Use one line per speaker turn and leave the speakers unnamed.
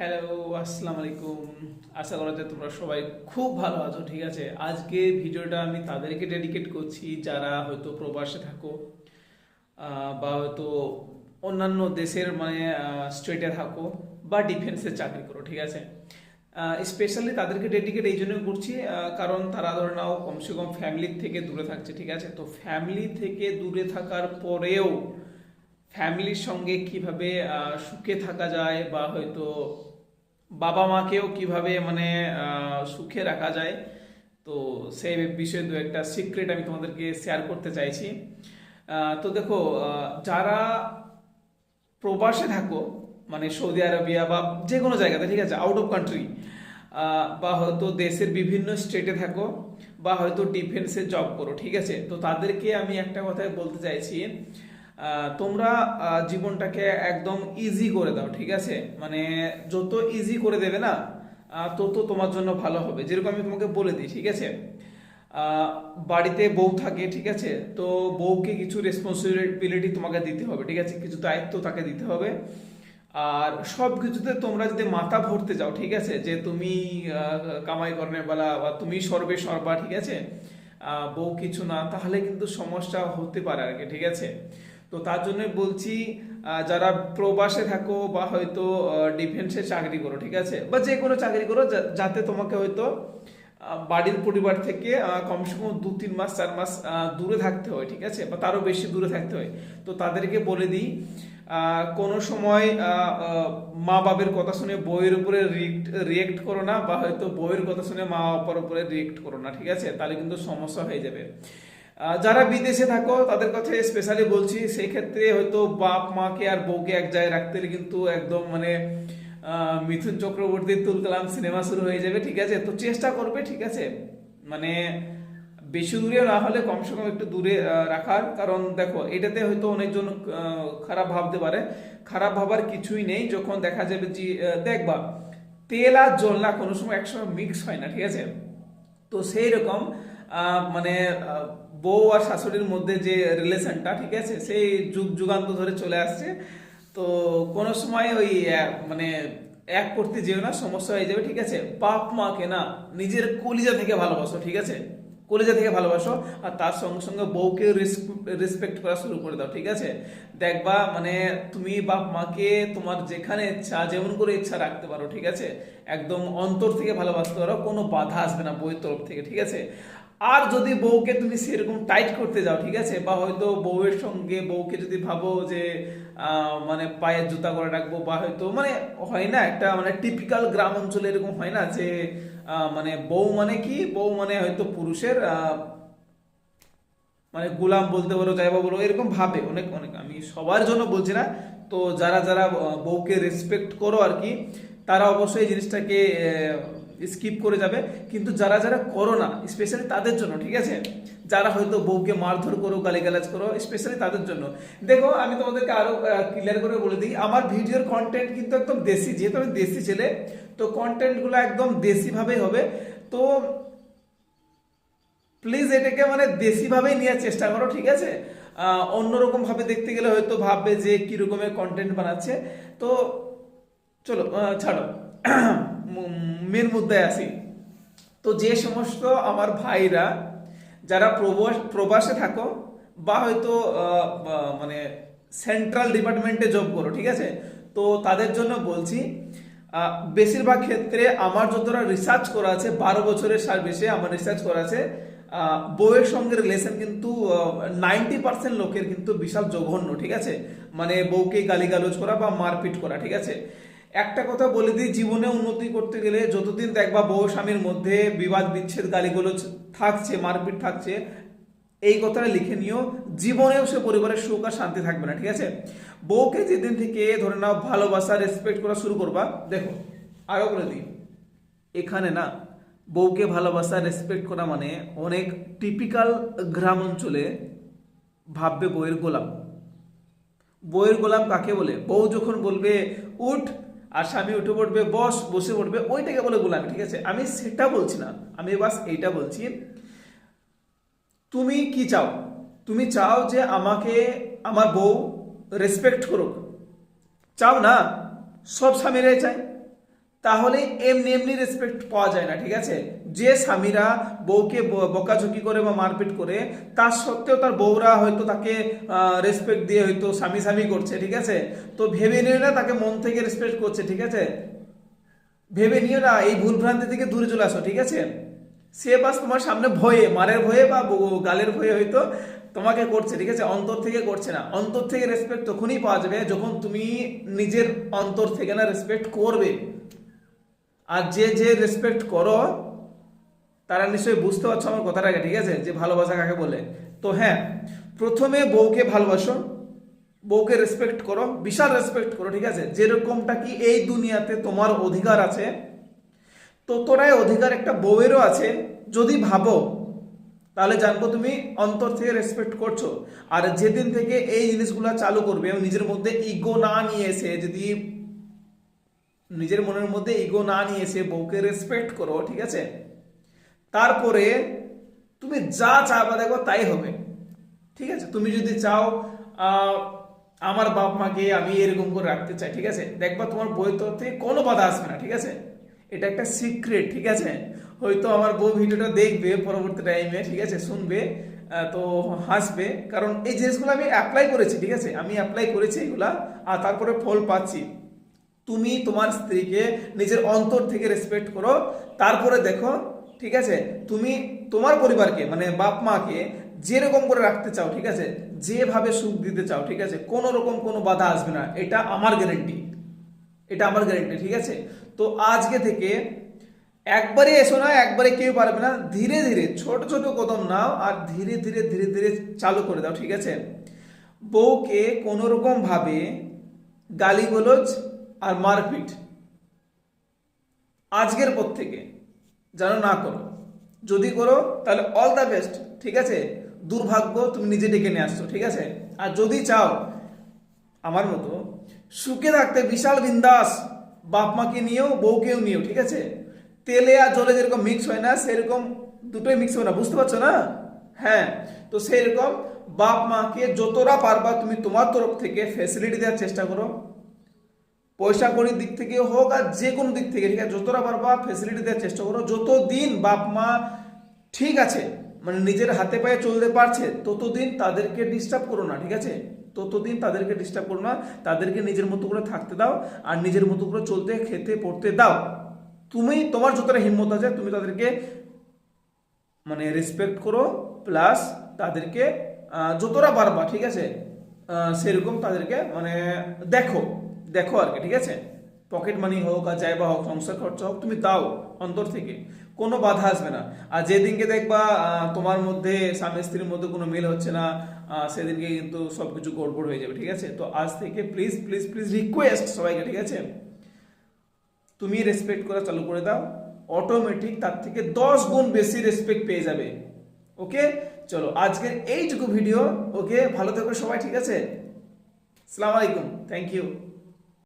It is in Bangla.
হ্যালো আসসালামু আলাইকুম। আশা করা যায় তোমরা সবাই খুব ভালো আছো, ঠিক আছে? আজকে ভিডিওটা আমি তাদেরকে ডেডিকেট করছি, যারা হয়তো প্রবাসে থাকো বা হয়তো অন্যান্য দেশের মানে স্টেটে থাকো, বা ডিফেন্সে চাকরি করো, ঠিক আছে? স্পেশালি তাদেরকে ডেডিকেট এই জন্য করছি কারণ তারা ধরে নাও কমসে কম ফ্যামিলির থেকে দূরে থাকছে, ঠিক আছে? তো ফ্যামিলি থেকে দূরে থাকার পরেও ফ্যামিলির সঙ্গে কীভাবে সুখে থাকা যায়, বা হয়তো বাবা মাকেও কীভাবে মানে সুখে রাখা যায়, তো সেই বিষয়ে দু একটা সিক্রেট আমি তোমাদেরকে শেয়ার করতে চাইছি। তো দেখো যারা প্রবাসে থাকো মানে সৌদি আরবিয়া বা যে কোনো জায়গাতে, ঠিক আছে আউট অফ কান্ট্রি বা হয়তো দেশের বিভিন্ন স্টেটে থাকো, বা হয়তো ডিফেন্সে জব করো, ঠিক আছে, তো তাদেরকে আমি একটা কথাই বলতে চাইছি তোমরা জীবনটাকে একদম ইজি করে দাও, ঠিক আছে? মানে যত ইজি করে দেবে না তত তোমার জন্য ভালো হবে। যেরকম আমি তোমাকে বলে দিই, ঠিক আছে? বাড়িতে বউ থাকে, ঠিক আছে? তো বউকে কিছু রেসপন্সিবিলিটি তোমাকে দিতে হবে, ঠিক আছে? কিছু দায়িত্ব তাকে দিতে হবে। আর সব কিছুতে তোমরা যদি মাথা ভরতে যাও, ঠিক আছে? যে তুমি কামাই করেন বেলা বা তুমি সর্বে সর্বা, ঠিক আছে? বউ কিছু না, তাহলে কিন্তু সমস্যা হতে পারে আর কি, ঠিক আছে? তো তার জন্য বলছি যারা প্রবাসে থাকো বা হয়তো ডিফেন্সে চাকরি করো, ঠিক আছে? বা যে কোনো চাকরি করো যাতে তোমাকে হয়তো বাড়ির পরিবার থেকে কমসে কম দু তিন মাস, চার মাস দূরে থাকতে হয়, ঠিক আছে? বা তারও বেশি দূরে থাকতে হয়। তো তাদেরকে বলে দিই কোনো সময় মা বাবার কথা শুনে বইয়ের উপরে রিয়েক্ট করো না বা হয়তো বইয়ের কথা শুনে মা বাবার উপরে রিয়েক্ট করো না, ঠিক আছে? তাহলে কিন্তু সমস্যা হয়ে যাবে। যারা বিদেশে থাকো, তাদের কথা স্পেশালি বলছি, সেই ক্ষেত্রে হয়তো বাপ মাকে আর বউকে এক জায়গায় রাখতে কিন্তু একদম মানে মিথুন চক্রবর্তীর তুল কালাম সিনেমা শুরু হয়ে যাবে, ঠিক আছে? তো চেষ্টা করবে, ঠিক আছে? মানে বেশি দূরে না হলে কমসে কম একটু দূরে রাখার। কারণ দেখো, এটাতে হয়তো অনেকজন খারাপ ভাবতে পারে। খারাপ ভাবার কিছুই নেই, যখন দেখা যাবে যে দেখবা, তেল আর জল না কোনো সময় একসময় মিক্স হয় না, ঠিক আছে? তো সেই রকম মানে বউ আর শাশুড়ির মধ্যে যে রিলেশনটা ঠিক আছে, সেই যুগ যুগান্ত ধরে চলে আসছে। তো কোনো সময় ওই মানে এক করতে যেও না, সমস্যা হয়ে যাবে, ঠিক আছে? বাপ মাকে না, নিজের কলিজা থেকে ভালোবাসো, ঠিক আছে? কলেজা থেকে ভালোবাসো, আর তার সঙ্গে সঙ্গে বউকে রেসপেক্ট করা শুরু করে দাও, ঠিক আছে? দেখবা মানে তুমি বাপ মাকে তোমার যেখানে ইচ্ছা, যেমন করে ইচ্ছা রাখতে পারো, ঠিক আছে? একদম অন্তর থেকে ভালোবাসতে পারো, কোনো বাধা আসবে না বউয়ের তরফ থেকে, ঠিক আছে? আর যদি বউকে তুমি সেরকম টাইট করতে যাও, ঠিক আছে? বা হয়তো বউয়ের সঙ্গে বউকে যদি ভাবো যে মানে পায়ের জুতা করে রাখব বা হয়তো মানে হয় না একটা মানে টিপিক্যাল গ্রাম অঞ্চলে এরকম হয় না যে মানে বউ মানে কি? বউ মানে হয়তো পুরুষের মানে গোলাম বলতে বলো যাই বা বলো, এরকম ভাবে। অনেক অনেক, আমি সবার জন্য বলছি না। তো যারা যারা বউকে রেসপেক্ট করো আর কি, তারা অবশ্যই জিনিসটাকে স্কিপ করে যাবে। কিন্তু যারা যারা করো না স্পেশালি তাদের জন্য ঠিক আছে? যারা হয়তো বউকে মারধর করো গালিগালাজ করো স্পেশালি তাদের জন্য। দেখো আমি তোমাদেরকে আরও ক্লিয়ার করে বলে দিই আমার ভিডিওর কন্টেন্ট কিন্তু একদম দেশি যেহেতু আমি দেশি ছেলে তো কন্টেন্টগুলো একদম দেশি ভাবেই হবে। তো প্লিজ এটাকে মানে দেশিভাবেই নেওয়ার চেষ্টা করো ঠিক আছে? আহ, অন্যরকম ভাবে দেখতে গেলে হয়তো ভাববে যে কি রকমের কন্টেন্ট বানাচ্ছে। তো চলো ছাড়ো। মেন মুদ্দায় আসি তো যে সমস্ত আমার ভাইরা, যারা প্রবাস প্রবাসে থাকো বা হয়তো মানে সেন্ট্রাল ডিপার্টমেন্টে জব করো, ঠিক আছে? তো তাদের জন্য বলছি বেশিরভাগ ক্ষেত্রে আমার যতটা রিসার্চ করা আছে, বারো বছরের সার্ভিসে আমার রিসার্চ করা আছে বউয়ের সঙ্গে রিলেশন কিন্তু নাইনটি পার্সেন্ট লোকের কিন্তু বিশাল জঘন্য, ঠিক আছে? মানে বউকে গালিগালোজ করা বা মারপিট করা, ঠিক আছে? একটা কথা বলে দিই, জীবনে উন্নতি করতে গেলে যতদিন দেখবা বউ স্বামীর মধ্যে বিবাদ, বিচ্ছেদ, গালিগুলো থাকছে, মারপিট থাকছে, এই কথাটা লিখে নিও, জীবনেও সে পরিবারের সুখ আর শান্তি থাকবে না, ঠিক আছে? বউকে যেদিন থেকে ধরে নাও ভালোবাসা রেসপেক্ট করা শুরু করবা, দেখো, আরও বলে দিই, এখানে না, বউকে ভালোবাসা রেসপেক্ট করা মানে অনেক টিপিক্যাল গ্রাম অঞ্চলে ভাববে বউয়ের গোলাম। বউয়ের গোলাম কাকে বলে? বউ যখন বলবে, উঠ আর স্বামী উঠে পড়বে বস, বসে পড়বে ওইটাকে বলে গোলাম, ঠিক আছে? আমি সেটা বলছি না, আমি বাস এইটা বলছি, তুমি কি চাও? তুমি চাও যে আমাকে, আমার বউ রেসপেক্ট করুক। চাও না? সব স্বামীরাই চায়। তাহলে এমনি এমনি রেসপেক্ট পাওয়া যায় না, ঠিক আছে? যে স্বামীরা বউকে বকাঝকি করে বা মারপিট করে, তার সত্ত্বেও তার বউরা হয়তো তাকে রেসপেক্ট দিয়ে হয়তো স্বামী স্বামী করছে, ঠিক আছে? তো ভেবে নিয়ে না, তাকে মন থেকে রেসপেক্ট করছে, ঠিক আছে? ভেবে নিও না, এই ভুল ভ্রান্তি থেকে দূরে চলে আসো, ঠিক আছে? সে বাস তোমার সামনে ভয়ে, মারের ভয়ে ব- গালের ভয়ে হয়তো তোমাকে করছে, ঠিক আছে? অন্তর থেকে করছে না। অন্তর থেকে রেসপেক্ট তখনই পাওয়া যাবে যখন তুমি নিজের অন্তর থেকে না রেসপেক্ট করবে। আর যে যে রেসপেক্ট করো, তারা নিশ্চয়ই বুঝতে পারছ আমার কথাটাকে, ঠিক আছে? যে ভালোবাসা কাকে বলে? তো হ্যাঁ প্রথমে বউকে ভালোবাসো, বউকে রেসপেক্ট করো, বিশাল রেসপেক্ট করো, ঠিক আছে? যেরকমটা কি এই দুনিয়াতে তোমার অধিকার আছে ততটাই অধিকার একটা বউয়েরও আছে। যদি ভাবো, তাহলে জানব তুমি অন্তর থেকে রেসপেক্ট করছ। আর যেদিন থেকে এই জিনিসগুলো চালু করবে, এবং নিজের মধ্যে ইগো না নিয়ে এসে যদি নিজের মনের মধ্যে ইগো না নিয়ে এসে বউকে রেসপেক্ট করো, ঠিক আছে? তারপরে তুমি যা চাবা দেখো তাই হবে, ঠিক আছে? তুমি যদি চাও আমার বাপ মাকে আমি এরকম করে রাখতে চাই, ঠিক আছে? দেখবা তোমার বইয়ের তরফ থেকে কোনো বাধা আসবে না, ঠিক আছে? এটা একটা সিক্রেট ঠিক আছে? হয়তো আমার বউ ভিডিওটা দেখবে পরবর্তী টাইমে ঠিক আছে? শুনবে তো হাসবে। কারণ এই জিনিসগুলো আমি অ্যাপ্লাই করেছি, ঠিক আছে? আমি অ্যাপ্লাই করেছি এগুলা, আর তারপরে ফল পাচ্ছি। তুমি তোমার স্ত্রীকে নিজের অন্তর থেকে রেসপেক্ট করো। তারপরে দেখো, ঠিক আছে, তুমি তোমার পরিবারকে মানে বাপ মাকে যেরকম করে রাখতে চাও, ঠিক আছে, যেভাবে সুখ দিতে চাও, ঠিক আছে, কোনো রকম কোনো বাধা আসবে না। এটা আমার গ্যারেন্টি এটা আমার গ্যারেন্টি ঠিক আছে? তো আজকে থেকে একবারে এসো না, একবারে কেউ পারবে না। ধীরে ধীরে, ছোট ছোট কদম নাও আর ধীরে ধীরে ধীরে ধীরে চালু করে দাও, ঠিক আছে? বউকে কোনো রকম ভাবে গালিগোলজ আর মারপিট। আজকের পর থেকে যেন না করো। যদি করো, তাহলে অল দ্য বেস্ট ঠিক আছে? দুর্ভাগ্য তুমি নিজে ডেকে নিয়ে আসছো, ঠিক আছে? আর যদি চাও, আমার মতো সুখে থাকতে বিশাল বিন্দাস বাপ মাকে নিয়েও, বউকেও নিয়েও, ঠিক আছে? তেলে আর জলে যেরকম মিক্স হয় না, সেরকম দুটোই মিক্স হয় না, বুঝতে পারছ না? হ্যাঁ তো সেরকম বাপ মাকে যতটা পারবা তুমি তোমার তরফ থেকে ফেসিলিটি দেওয়ার চেষ্টা করো। পয়সা কড়ির দিক থেকে হোক আর যে কোনো দিক থেকে, ঠিক আছে? যতটা পারবা ফেসিলিটি দেওয়ার চেষ্টা করো। যতদিন বাপ মা ঠিক আছে মানে নিজের হাতে পায়ে চলতে পারছে, ততদিন তাদেরকে ডিস্টার্ব করো না, ঠিক আছে? ততদিন তাদেরকে ডিস্টার্ব করো না। তাদেরকে নিজের মতো করে থাকতে দাও আর নিজের মতো করে চলতে, খেতে, পড়তে দাও। তুমি, তোমার যতটা হিম্মত আছে, তুমি তাদেরকে মানে রেসপেক্ট করো প্লাস তাদেরকে যতটা পারবা, ঠিক আছে? সেরকম তাদেরকে মানে দেখো। দেখো আর কি, ঠিক আছে? পকেট মানি হোক আর যাই বা হোক, সংসার খরচা হোক, তুমি দাও অন্তর থেকে, কোনো বাধা আসবে না। আর যেদিনকে দেখবা তোমার মধ্যে স্বামী স্ত্রীর মধ্যে কোনো মিল হচ্ছে না সেদিনকে কিন্তু সব কিছু গড়বড় হয়ে যাবে, ঠিক আছে? তো আজ থেকে প্লিজ প্লিজ প্লিজ রিকোয়েস্ট সবাইকে, ঠিক আছে? তুমি রেসপেক্ট করা চালু করে দাও অটোমেটিক তার থেকে দশ গুণ বেশি রেসপেক্ট পেয়ে যাবে ওকে চলো, আজকের এইটুকু ভিডিও ওকে ভালো থেকো সবাই, ঠিক আছে? সালাম আলাইকুম থ্যাংক ইউ